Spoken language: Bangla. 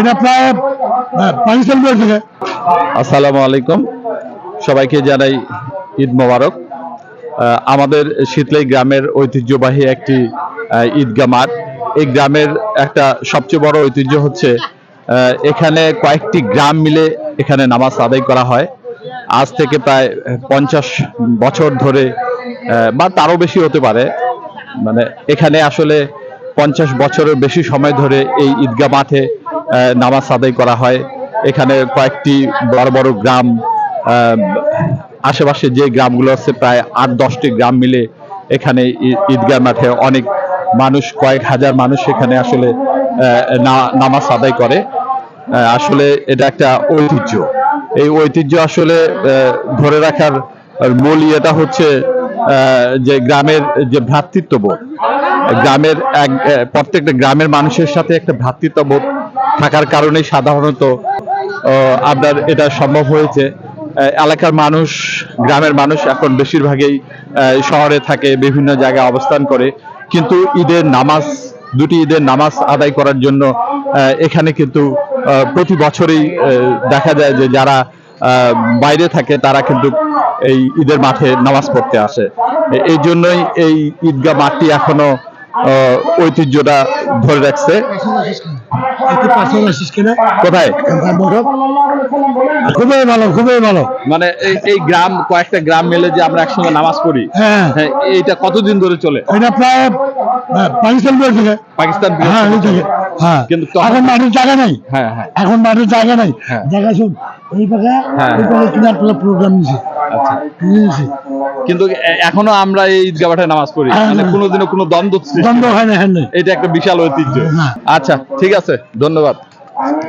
এটা প্রায় পাকিস্তান থেকে। আসসালামু আলাইকুম। সবাইকে জানাই ঈদ মোবারক। আমাদের শীতলাই গ্রামের ঐতিহ্যবাহী একটি ঈদগা মাঠ। এই গ্রামের একটা সবচেয়ে বড় ঐতিহ্য হচ্ছে এখানে কয়েকটি গ্রাম মিলে এখানে নামাজ আদায় করা হয়। আজ থেকে প্রায় পঞ্চাশ বছর ধরে বা তারও বেশি হতে পারে। মানে এখানে আসলে পঞ্চাশ বছরের বেশি সময় ধরে এই ঈদগা মাঠে নামাজ আদায় করা হয়। এখানে কয়েকটি বড় বড় গ্রাম আশেপাশে যে গ্রামগুলো আছে, প্রায় আট দশটি গ্রাম মিলে এখানে ঈদগাহ মাঠে অনেক মানুষ, কয়েক হাজার মানুষ এখানে আসলে নামাজ আদায় করে। আসলে এটা একটা ঐতিহ্য। এই ঐতিহ্য আসলে ধরে রাখার মূল ইয়েটা হচ্ছে যে গ্রামের যে ভ্রাতৃত্ববোধ। গ্রামের এক প্রত্যেকটা গ্রামের মানুষের সাথে একটা ভ্রাতৃত্ববোধ থাকার কারণে সাধারণত আপনার এটা সম্ভব হয়েছে। এলাকার মানুষ, গ্রামের মানুষ এখন বেশিরভাগই শহরে থাকে, বিভিন্ন জায়গায় অবস্থান করে। কিন্তু ঈদের নামাজ, দুটি ঈদের নামাজ আদায় করার জন্য এখানে কিন্তু প্রতি বছরই দেখা যায় যে যারা বাইরে থাকে, তারা কিন্তু এই ঈদের মাঠে নামাজ পড়তে আসে। এই জন্যই এই ঈদগাহ মাঠটি এখনও ঐতিহ্যটা ধরে রাখছে। একটু পাঁচশো আসিস কিনা? কোথায়? খুবই ভালো খুবই ভালো। মানে এই এই গ্রাম কয়েকটা গ্রাম মিলে যে আমরা একসঙ্গে নামাজ পড়ি হ্যাঁ। হ্যাঁ এইটা কতদিন ধরে চলে? এটা প্রায় আহ, পাকিস্তান থেকে। পাকিস্তান হ্যাঁ থেকে। হ্যাঁ। কিন্তু এখন মাঠের জায়গা নাই। হ্যাঁ হ্যাঁ। এখন মাঠের জায়গা নাই। জায়গা এই প্রোগ্রাম নিছে। আচ্ছা। কিন্তু এখনও আমরা এই ঈদগাহ নামাজ পড়ি। মানে। কোনোদিনও কোনো দ্বন্দ্ব হয় না। এটা একটা বিশাল ঐতিহ্য। হ্যাঁ। আচ্ছা ঠিক আছে। ধন্যবাদ।